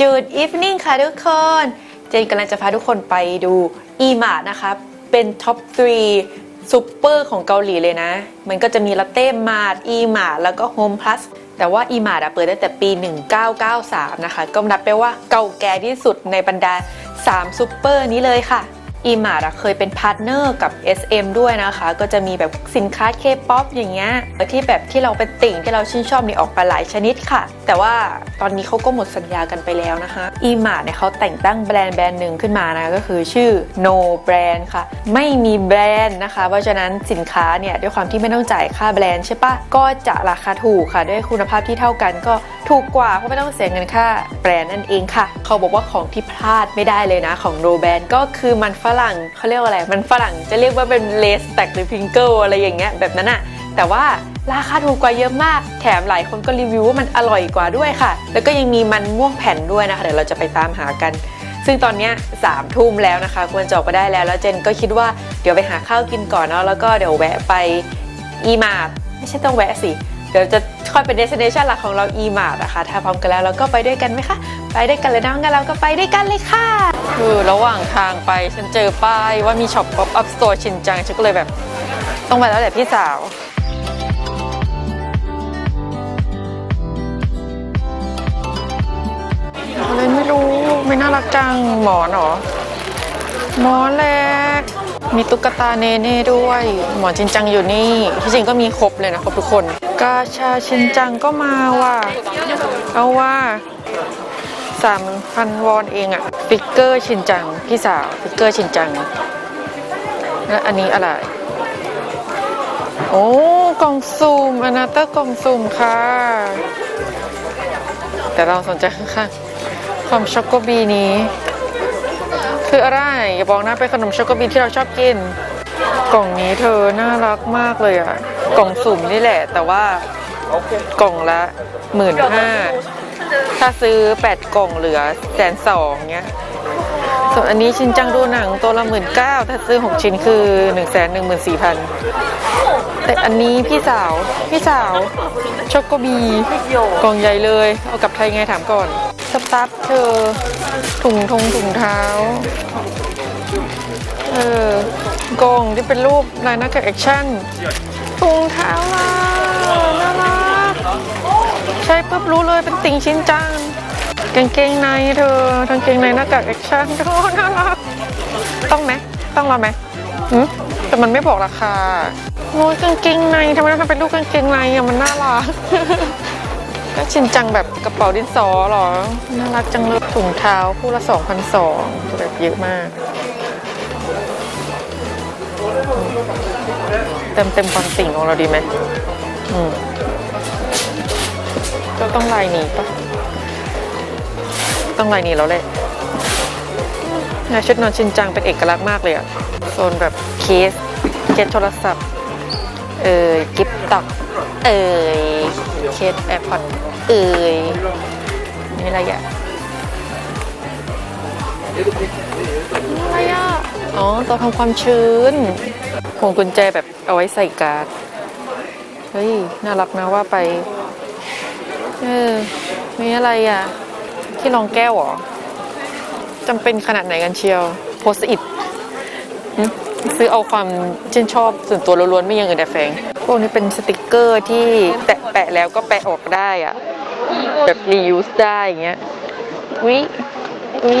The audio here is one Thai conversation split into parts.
จูดอีฟนิ่งค่ะทุกคน เจนกำลังจะพาทุกคนไปดูอีมาร์นะคะ เป็นท็อป3ซูเปอร์ของเกาหลีเลยนะ มันก็จะมีลาเต้มาร์อีมาร์แล้วก็โฮมพลัสแต่ว่าอีมาร์เปิดตั้งแต่ปี 1993 นะคะ ก็นับไปนว่าเก่าแก่ที่สุดในบรรดา 3ซูเปอร์นี้เลยค่ะ อีมาร์เคยเป็นพาร์ทเนอร์กับ SM ด้วยนะคะ ก็จะมีแบบสินค้า K-POP อปอย่างเงี้ยที่แบบที่เราเป็นติ่งที่เราชื่นชอบนี่ออกมาหลายชนิดค่ะ แต่ว่าตอนนี้เขาก็หมดสัญญากันไปแล้วนะคะอีมาร์เนี่ยเขาแต่งตั้งแบรนด์แบรนด์หนึ่งขึ้นมานะก็คือชื่อ No Brand ค่ะ ไม่มีแบรนด์นะคะ เพราะฉะนั้นสินค้าเนี่ยด้วยความที่ไม่ต้องจ่ายค่าแบรนด์ใช่ปะก็จะราคาถูกค่ะ ด้วยคุณภาพที่เท่ากันก็ถูกกว่าเพราะไม่ต้องเสียเงินค่าแบรนด์นั่นเองค่ะ เขาบอกว่าของที่พลาดไม่ได้เลยนะของ No Brand ก็คือมันฝรงเขาเรียกว่าอะไร มันฝรั่งจะเรียกว่าเป็นเลสแตกหรือพิงเกิลอะไรอย่างเงี้ยแบบนั้นอะแต่ว่าราคาถูกกว่าเยอะมาก แถมหลายคนก็รีวิวว่ามันอร่อยกว่าด้วยค่ะ แล้วก็ยังมีมันม่วงแผ่นด้วยนะคะ เดี๋ยวเราจะไปตามหากัน ซึ่งตอนนี้สามทุ่มแล้วนะคะ ควรจะออกไปได้แล้ว แล้วเจนก็คิดว่าเดี๋ยวไปหาข้าวกินก่อนเนาะ แล้วก็เดี๋ยวแวะไปอีมาร์ไม่ใช่ต้องแวะสิ ดี๋ยวจะค่อยเป็น destination หลักของเราอีมาร์นะคะ ถ้าพร้อมกันแล้วเราก็ไปด้วยกันไหมคะ ไปด้วยกันเลยนะงั้นเราก็ไปด้วยกันเลยค่ะคือระหว่างทางไปฉันเจอป้ายว่ามีช็อป pop up store ชินจังฉันก็เลยแบบ ต้องไปแล้วแหละพี่สาวอะไรไม่รู้ ไม่น่ารักจังหมอนเหรอหมอนแหละ มีตุ๊กตาเนเน่ด้วย หมอนชินจังอยู่นี่ที่จริงก็มีครบเลยนะครบทุกคน กาชาชินจังก็มาว่ะ เอาว่าสามพันวอนเองอะฟิกเกอร์ชินจัง พี่สาวฟิกเกอร์ชินจัง แล้วอันนี้อะไร โอ้กล่องซูมอนาเตอร์กล่องซูมค่ะ แต่เราสนใจข้างๆความช็อกโกบีนี้ คืออะไร อย่าบอกนะเป็นขนมช็อกโกบีที่เราชอบกิน กล่องนี้เธอน่ารักมากเลยอะกล่องสุ่มนี่แหละ แต่ว่ากล่องละหมื่นห้าถ้าซื้อ 8 กล่องเหลือแสนสองเงี้ยส่วนอันนี้ชินจังดูหนังตัวละหมื่นเก้าถ้าซื้อ 6 ชิ้นคือ1นึ่งแสนหนึ่งหมื่นสี่พันแต่อันนี้พี่สาว พี่สาวช็อกโกบี กล่องใหญ่เลย เอากลับไทยไงถามก่อน ตัฟเธอ ถุงทงถุงเท้า เออกงที่เป็นรูปลายหน้ากากแอคชั่นถุงเท้าล่ะน่ารักใช่ปุ๊บรู้เลยเป็นติ่งชิ้นจังกางเกงในเธอกางเกงในหน้ากากแอคชั่นโอ้น่ารักต้องไหมต้องเราไหมหืมแต่มันไม่บอกราคาโอ้ยกางเกงในทำไมต้องเป็นลูกกางเกงในอะมันน่ารัก ก็ชินจังแบบกระเป๋าดินสอหรอ น่ารักจังเลยถุงเท้าคู่ละ2,200แบบเยอะมาก เต็มเต็มความติ่งของเราดีไหมอืมก็ต้องลายนี้ปะต้องลายนี้แล้วแหละงานชุดนอนชินจังเป็นเอกลักษณ์มากเลยอะโซนแบบเคสเคสโทรศัพท์ เอ่ยกิฟต์ต็อกเอ่ย เคสแอร์พอร์ตเอ่ยนี่อะไรอะอะไรอะอ๋อตัวทำความชื้นพวงกุญแจแบบเอาไว้ใส่การ์ด เฮ้ย น่ารักนะว่าไป เออมีอะไรอะ ที่รองแก้วเหรอจำเป็นขนาดไหนกันเชียว โพสอิดซื้อเอาความชื่นชอบส่วนตัวล้วนๆไม่ยังอื่นแต่แฝง พวกนี้เป็นสติกเกอร์ที่แตะแปะแล้วก็แปะออกได้อะแบบรียูสได้อย่างเงี้ยวิวิ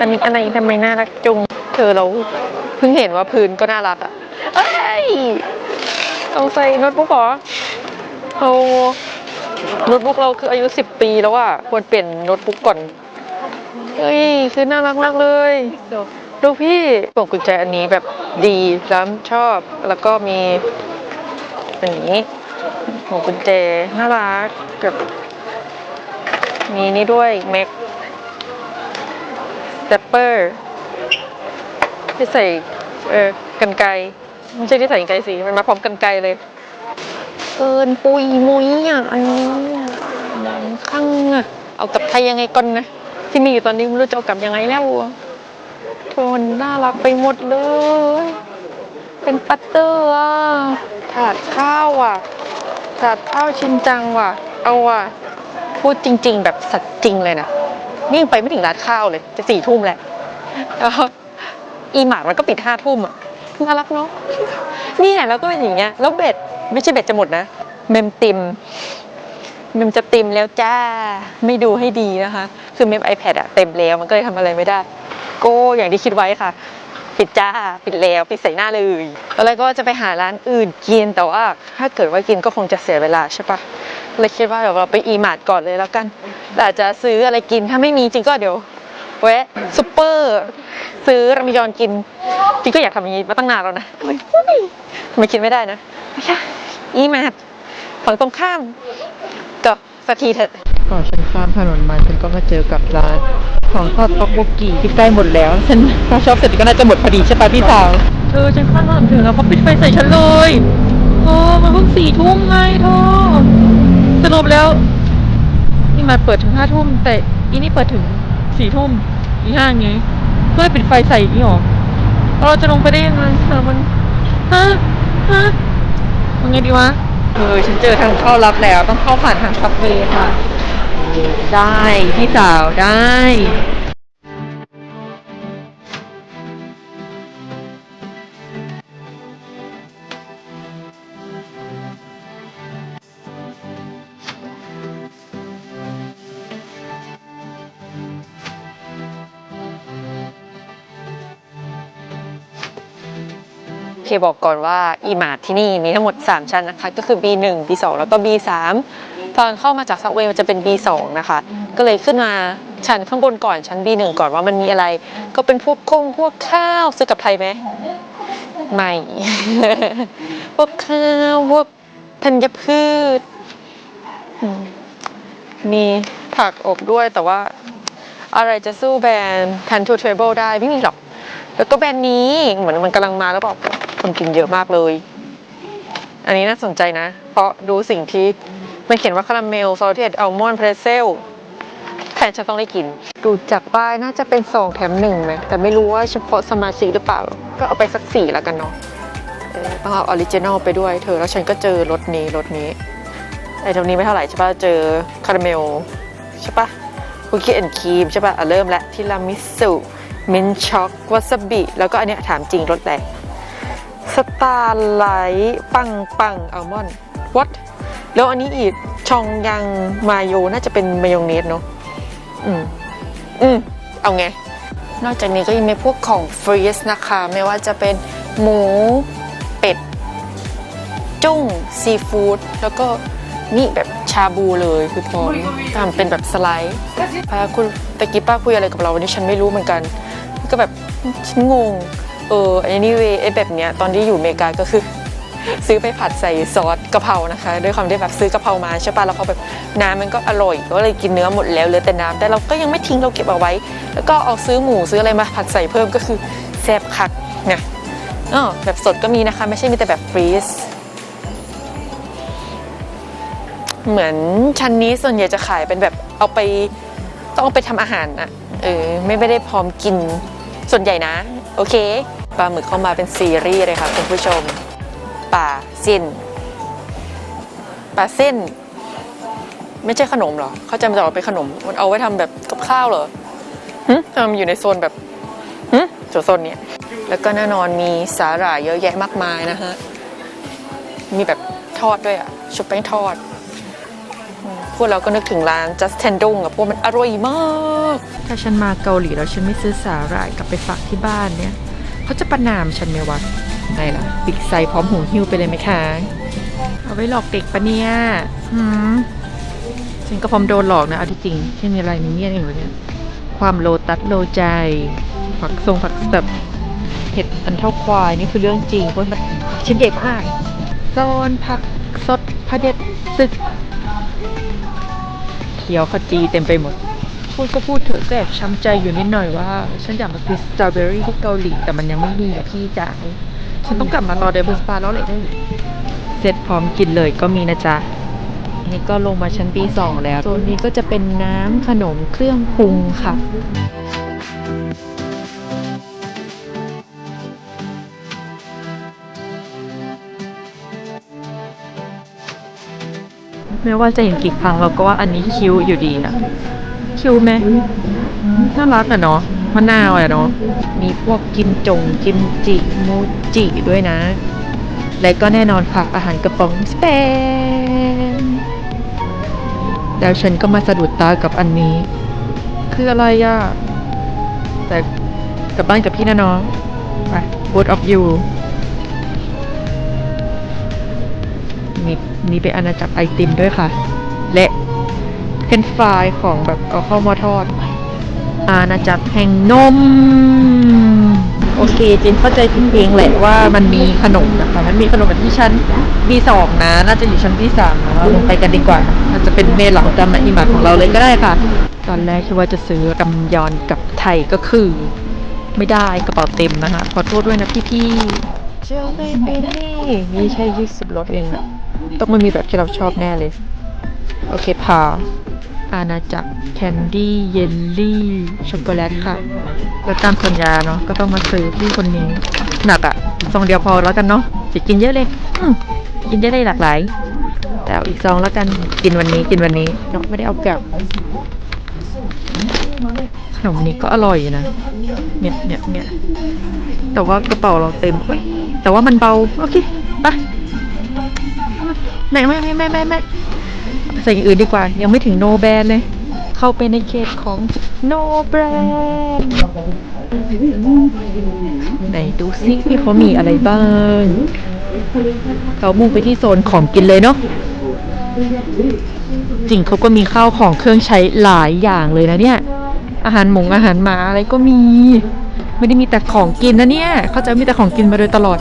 อันนี้อะไรทำไมน่ารักจุง เธอเราเพิ่งเห็นว่าพื้นก็น่ารักอะเอ้ยต้องใส่โน้ตบุ๊กหรอโอ้โน้ตบุ๊กเราคืออายุสิบปีแล้วอะควรเปลี่ยนโน้ตบุ๊กก่อนเฮ้ยคือน่ารักมากเลยดูพี่พวงกุญแจอันนี้แบบดีแล้วชอบ แล้วก็มี อย่างนี้พวงกุญแจน่ารักแบบมีนี่ด้วยแม็กแ a ปเปอร์ที่ใส่เออกันไกไม่ใช่ที่ใส่กันไกสิมันมาพร้อมกันไกเลยเกินปุยมุยอะอันนี้นังข้างอะเอากลับไทยยังไงก่อนนะที่มีอยู่ตอนนี้ไม่รู้จะเอากลับยังไงแล้วอะโทนน่ารักไปหมดเลย เป็นปัตเตอร์อะถาดข้าวอะถาดข้าวชินจังว่ะ เอาว่ะ พูดจริง ๆ แบบสัตว์จริงเลยนะนี่ยังไปไม่ถึงร้านข้าวเลย จะสี่ทุ่มแหละแล้วอีหมาดมันก็ปิดห้าทุ่มอะน่ารักเนาะนี่ไงแล้วก็เป็นอย่างเงี้ย แล้วเบ็ดไม่ใช่เบ็ดจะหมดนะ เมมติม เมมจะเต็มแล้วจ้า ไม่ดูให้ดีนะคะ คือเมม iPad อะเต็มแล้วมันก็เลยทำอะไรไม่ได้ โก็อย่างที่คิดไว้ค่ะ ปิดจ้าปิดแล้วปิดใส่หน้าเลยตอนแรกก็จะไปหาร้านอื่นกินแต่ว่าถ้าเกิดว่ากินก็คงจะเสียเวลาใช่ปะเลยคิดว่าเดี๋ยวเราไปอีมาร์ทก่อนเลยแล้วกันแต่อาจจะซื้ออะไรกินถ้าไม่มีจริงก็เดี๋ยวแวะซุปเปอร์ซื้อรามยอนกินจริงก็อยากทำอย่างนี้มาตั้งนานแล้วนะทำไมทำไมกินไม่ได้นะไม่ใช่อีมาร์ทฝั่งตรงข้ามก็สักทีเถอะก่อนฉันข้ามถนนมาฉันก็มาเจอกับร้าน ของทอดต๊อกโบกีที่ใกล้หมดแล้ว ฉันพอชอบเสร็จก็น่าจะหมดพอดีใช่ปะพี่สาวเออฉันข้ามถนนถึงแล้วเขาปิดไฟใส่ฉันเลยโอ้มันเพิ่งสี่ทุ่มไงเธอสรุปแล้วนี่มาเปิดถึงห้าทุ่มแต่อีนี่เปิดถึงสี่ทุ่มอีห้าไงเพื่อให้ปิดไฟใส่อีนี่หรอแล้วเราจะลงไปได้ยังไงเธอมันฮะฮะยังไงดีวะเออฉันเจอทางเข้ารับแล้วต้องเข้าผ่านทางซับเวย์ค่ะ ได้ พี่สาวได้เคบอกก่อนว่าอีมาร์ทที่นี่มีทั้งหมด 3 ชั้นนะคะ ก็คือ B1 B2 แล้วก็ B3 ตอนเข้ามาจากซักเวย์มันจะเป็น B2 นะคะ ก็เลยขึ้นมาชั้นข้างบนก่อนชั้น B1 ก่อนว่ามันมีอะไร ก็เป็นพวกคงพวกข้าวซื้อกับไทยไหมไม่ พวกข้าวพวกธัญพืชอืมมีผักอบด้วยแต่ว่า อะไรจะสู้แบรนด์ Pan to Table ได้ไม่มีหรอก แล้วก็แบรนด์นี้เหมือนมันกำลังมาแล้วบอกคนกินเยอะมากเลย อันนี้น่าสนใจนะ เพราะดูสิ่งที่ มันเขียนว่าคาราเมลซอสเทสอัลมอนด์เพรสเซลแทนฉันต้องได้กิน ดูจากป้ายน่าจะเป็นสองแถมหนึ่งไหมแต่ไม่รู้ว่าเฉพาะสมาชิกหรือเปล่า ก็เอาไปสักสี่แล้วกันเนาะต้องเอาออริจินอลไปด้วยเธอ แล้วฉันก็เจอรสนี้รสนี้ไอ้ตรงนี้ไม่เท่าไหร่ใช่ปะเจอคาราเมลใช่ปะคุกกี้แอนด์ครีมใช่ปะอะเริ่มแล้วทีรามิสุมินช็อกวาซาบิ แล้วก็อันเนี้ยถามจริงรสแรกสตาร์ไลท์ปังปังอัลมอนด์ what แล้วอันนี้อีกชองยังมาโยน่าจะเป็นมายองเนสเนาะอืมอืมเอาไง นอกจากนี้ก็ยังมีพวกของฟรีสนะคะ ไม่ว่าจะเป็นหมู เป็ด จุ้ง ซีฟู้ดแล้วก็นี่แบบชาบูเลยคือพร้อมทำเป็นแบบสไลด์พาคุณตะกี้ป้าคุยอะไรกับเราวันนี้ฉันไม่รู้เหมือนกัน ก็แบบฉันงง เออ anyway ไอ้แบบเนี้ยตอนที่อยู่อเมริกาก็คือ ซื้อไปผัดใส่ซอสกะเพรานะคะ ด้วยความที่แบบซื้อกะเพรามาใช่ปะแล้วเขาแบบน้ำมันก็อร่อย ก็เลยกินเนื้อหมดแล้วเหลือแต่น้ำแต่เราก็ยังไม่ทิ้งเราเก็บเอาไว้ แล้วก็เอาซื้อหมูซื้ออะไรมาผัดใส่เพิ่มก็คือแซ่บคักเนี่ยอ๋อแบบสดก็มีนะคะ ไม่ใช่มีแต่แบบฟรีซเหมือนชั้นนี้ส่วนใหญ่จะขายเป็นแบบเอาไปต้องเอาไปทำอาหารอะเออไม่ได้พร้อมกินส่วนใหญ่นะ โอเคปลาหมึกเข้ามาเป็นซีรีส์เลยค่ะคุณผู้ชม ปลาเส้นปลาเส้น ไม่ใช่ขนมเหรอ เขาจะมาจะเอาไปนขนม มันเอาไว้ทำแบบกับข้าวเหรอหึทำไมมันอยู่ในโซนแบบหึโซนเนี้ยแล้วก็แน่นอนมีสาหร่ายเยอะแยะมากมายนะฮะ มีแบบทอดด้วยอะ ชุบแป้งทอดอืมพวกเราก็นึกถึงร้าน just tendung อะพวกมันอร่อยมาก ถ้าฉันมาเกาหลีแล้วฉันไม่ซื้อสาหร่ายกลับไปฝากที่บ้านเนี่ย เขาจะประนามฉันไหมวะ ไงล่ะบิ๊กไซพร้อมหูหิ้วไปเลยไหมคะ เอาไว้หลอกเด็กปะเนี่ยหืมฉันก็พร้อมโดนหลอกนะ เอาที่จริงที่มีอะไรมีเมียอย่างเงี้ยความโลตัสโลใจ ผักทรงผักแบบเห็ดอันเท่าควายนี่คือเรื่องจริงเพราะมันชิ้นใหญ่มากโซนผักสดพระเด็ดศึกเขียวขจีเต็มไปหมด พูดก็พูดเถอะแต่ช้ำใจอยู่นิดหน่อยว่า ฉันอยากมากินสตรอเบอรี่ที่เกาหลีแต่มันยังไม่มีอะพี่จ๋า ฉันต้องกลับมารอเดบิวต์สปาแล้วเลยได้เสร็จพร้อมกินเลยก็มีนะจ๊ะอันนี้ก็ลงมาชั้นปีสองแล้วโซนนี้ก็จะเป็นน้ำขนมเครื่องปรุงค่ะไม่ว่าจะเห็นกี่ครั้งเราก็ว่าอันนี้คิ้วอยู่ดีอะคิ้วไหมน่ารักอะเนาะมะนาวอะเนาะมีพวกกิมจงกิมจิมู จิด้วยนะ และก็แน่นอนค่ะอาหารกระป๋องสเปนแล้วฉันก็มาสะดุดตากับอันนี้ คืออะไรอะแต่กลับบ้านกับพี่นะน้องไป both of you มีมีเป็นอาณาจักรไอติมด้วยค่ะ และเฟนฟรายของแบบเอาเข้ามาทอด อาณาจักรแห่งนม โอเคเจนเข้าใจจริงๆแหละว่ามันมีขนมนะคะมันมีขนมแบบที่ชั้น B2 นะ น่าจะอยู่ชั้น B3 นะเราลงไปกันดีกว่าอาจจะเป็นเมนหลังจำอิมาของเราเลยก็ได้ค่ะ ตอนแรกคิดว่าจะซื้อกำยอนกับไทยก็คือ ไม่ได้กระเป๋าเต็มนะคะขอโทษด้วยนะพี่ๆเจ้าเบบี้นี่ใช่ยี่สิบรถเองอะต้องไม่มีแบบที่เราชอบแน่เลย โอเคพา อาณาจักรแคนดี้เยลลี่ช็อกโกแลตค่ะแล้วตามสัญญาเนาะก็ต้องมาซื้อพี่คนนี้ หนักอะซองเดียวพอแล้วกันเนาะจะกินเยอะเลยอืมกินได้ได้หลากหลาย แต่เอาอีกซองแล้วกันกินวันนี้กินวันนี้เนาะไม่ได้เอากลับขนมนี้ก็อร่อยอยู่นะเนี่ยเนี่ยเนี่ยแต่ว่ากระเป๋าเราเต็มเอ้ยแต่ว่ามันเบาโอเคไปไม่ไม่ไม่ไม่ไม่ไม่ ใส่อย่างอื่นดีกว่า ยังไม่ถึงโนแบนเลย เข้าไปในเขตของโนแบนไหนดูซิพี่เขามีอะไรบ้างเขามุ่งไปที่โซนของกินเลยเนาะจริงเขาก็มีข้าวของเครื่องใช้หลายอย่างเลยนะเนี่ย อาหารหมงอาหารหมาอะไรก็มี ไม่ได้มีแต่ของกินนะเนี่ย เขาจะมีแต่ของกินมาโดยตลอด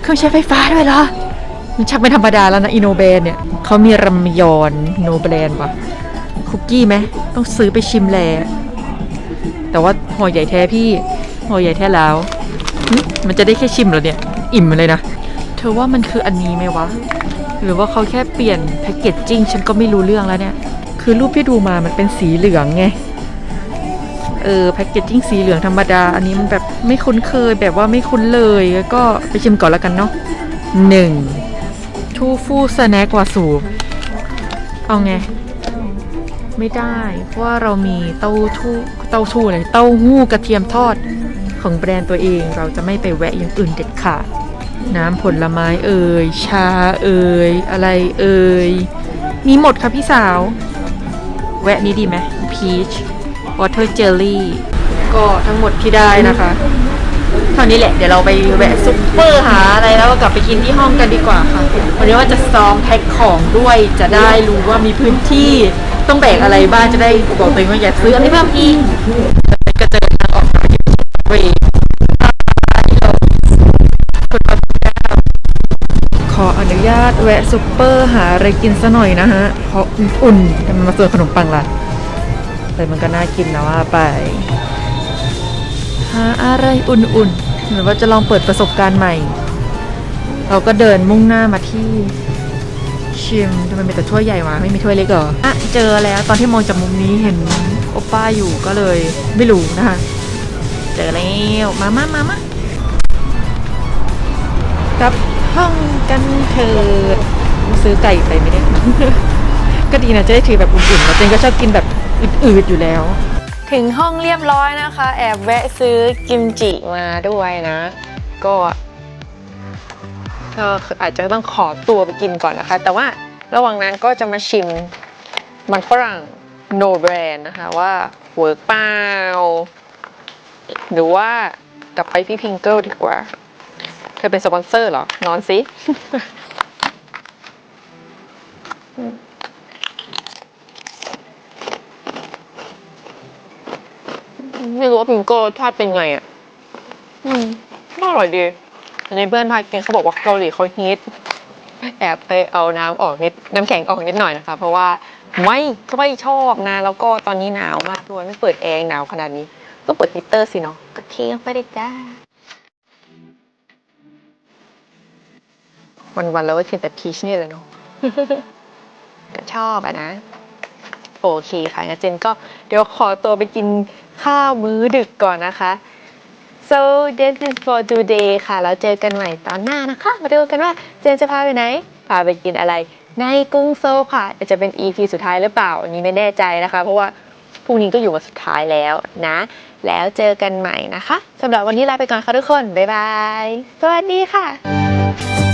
เครื่องใช้ไฟฟ้าด้วยเหรอ มันชักไม่ธรรมดาแล้วนะอินโนแบนเนี่ยเขามีรามยอนโนแบรนด์ปะคุกกี้ไหมต้องซื้อไปชิมแลแต่ว่าห่อใหญ่แท้พี่ห่อใหญ่แท้แล้ว มันจะได้แค่ชิมเหรอเนี่ย อิ่มเลยนะ เธอว่ามันคืออันนี้ไหมวะ หรือว่าเขาแค่เปลี่ยนแพคเกจจิ้งฉันก็ไม่รู้เรื่องแล้วเนี่ย คือรูปที่ดูมามันเป็นสีเหลืองไง เออแพคเกจจิ้งสีเหลืองธรรมดา อันนี้มันแบบไม่คุ้นเคยแบบว่าไม่คุ้นเลยแล้วก็ไปชิมก่อนแล้วกันเนาะหนึ่ง ทูฟูสแน็กวาสูเอาไง ไม่ได้ เพราะว่าเรามีเต้าทู่เต้าทู่เลยเต้าหู้กระเทียมทอดของแบรนด์ตัวเองเราจะไม่ไปแวะอย่างอื่นเด็ดขาด น้ำผลไม้เอ่ย ชาเอ่ย อะไรเอ่ย มีหมดค่ะพี่สาว แวะนี้ดีไหม peach water jelly ก็ทั้งหมดที่ได้นะคะ เท่านี้แหละ เดี๋ยวเราไปแวะซุปเปอร์หาอะไรแล้วก็กลับไปกินที่ห้องกันดีกว่าค่ะ วันนี้ว่าจะซ้อมแพ็คของด้วยจะได้รู้ว่ามีพื้นที่ต้องแบกอะไรบ้างจะได้บอกตัวเองว่าอย่าซื้ออะไรเพิ่มอีกก็เจอทางออกมาที่เวขออนุญาตแวะซุปเปอร์หาอะไรกินซะหน่อยนะฮะ เพราะอุ่นๆแต่มันมาเสิร์ฟขนมปังละแต่มันก็น่ากินนะว่าไป หาอะไรอุ่นๆหรือว่าจะลองเปิดประสบการณ์ใหม่ เราก็เดินมุ่งหน้ามาที่ชิมทำไมมีแต่ถ้วยใหญ่วะไม่มีถ้วยเล็กเหรออะเจอแล้วตอนที่มองจากมุมนี้เห็นโอป้าอยู่ก็เลยไม่รู้นะคะเจอแล้วมามามามากลับห้องกันเถิดซื้อไก่ไปไม่ได้ ก็ดีนะจะได้ถือแบบอุ่นๆแล้วเจนก็ชอบกินแบบอืดๆอยู่แล้ว ถึงห้องเรียบร้อยนะคะ แอบแวะซื้อกิมจิมาด้วยนะ ก็ก็คืออาจจะต้องขอตัวไปกินก่อนนะคะ แต่ว่าระหว่างนั้นก็จะมาชิมมันฝรั่ง no brand นะคะว่าเวิร์กเปล่าหรือว่ากลับไปพี่พิงเกิลดีกว่า เธอเป็นสปอนเซอร์เหรอนอนสิ ไม่รู้ว่าพิงโก้รสชาติเป็นไงอะ อืมก็อร่อยดีแต่ในเพื่อนพากินเขาบอกว่าเกาหลีเขาฮิตแอบไปเอาน้ำออกนิดน้ำแข็งออกนิดหน่อยนะคะ เพราะว่าไม่ไม่ชอบนะ แล้วก็ตอนนี้หนาวมากด้วยไม่เปิดแอร์หนาวขนาดนี้ต้องเปิดฮีตเตอร์สิเนาะก็เทลงไปเลยจ้า วันๆแล้วก็กินแต่พีชนี่แหละเนาะก็ชอบอะนะ โอเคค่ะงั้นเจนก็เดี๋ยวขอตัวไปกิน ข้าวมื้อดึกก่อนนะคะ so this is for today ค่ะ แล้วเจอกันใหม่ตอนหน้านะคะ มาดูกันว่าเจนจะพาไปไหน พาไปกินอะไร ในกรุงโซลค่ะ จะเป็น EP สุดท้ายหรือเปล่าอันนี้ไม่แน่ใจนะคะ เพราะว่าพรุ่งนี้ก็อยู่วันสุดท้ายแล้วนะ แล้วเจอกันใหม่นะคะสำหรับวันนี้ลาไปก่อนค่ะทุกคน บ๊ายบาย สวัสดีค่ะ